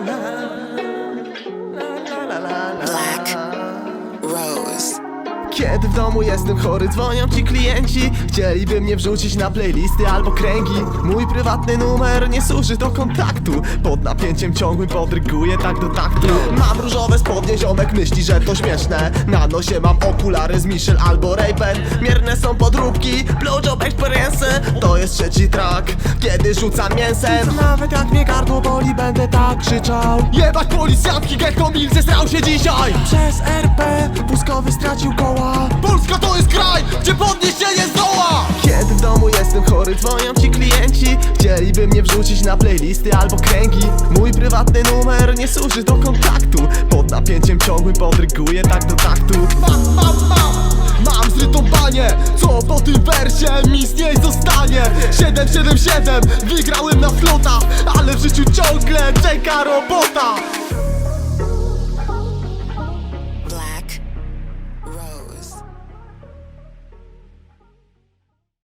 nada. Kiedy w domu jestem chory, dzwonią ci klienci. Chcieliby mnie wrzucić na playlisty albo kręgi. Mój prywatny numer nie służy do kontaktu. Pod napięciem ciągłym podryguję tak do taktu. Mam różowe spodnie, ziomek myśli, że to śmieszne. Na nosie mam okulary z Michel albo Ray-Ban Mierne są podróbki, blowjob experience. To jest trzeci track, kiedy rzucam mięsem. Nawet jak mnie gardło boli, będę tak krzyczał. Jebać policjantki, Gekko Mil zesrał się dzisiaj. Przez RP chory, dzwonią ci klienci. Chcieliby mnie wrzucić na playlisty albo kręgi. Mój prywatny numer nie służy do kontaktu. Pod napięciem ciągłym podryguję tak do taktu. Mam, mam, mam. Mam co po tym wersie mi z niej zostanie. 777, wygrałem na slota Ale w życiu ciągle czeka robota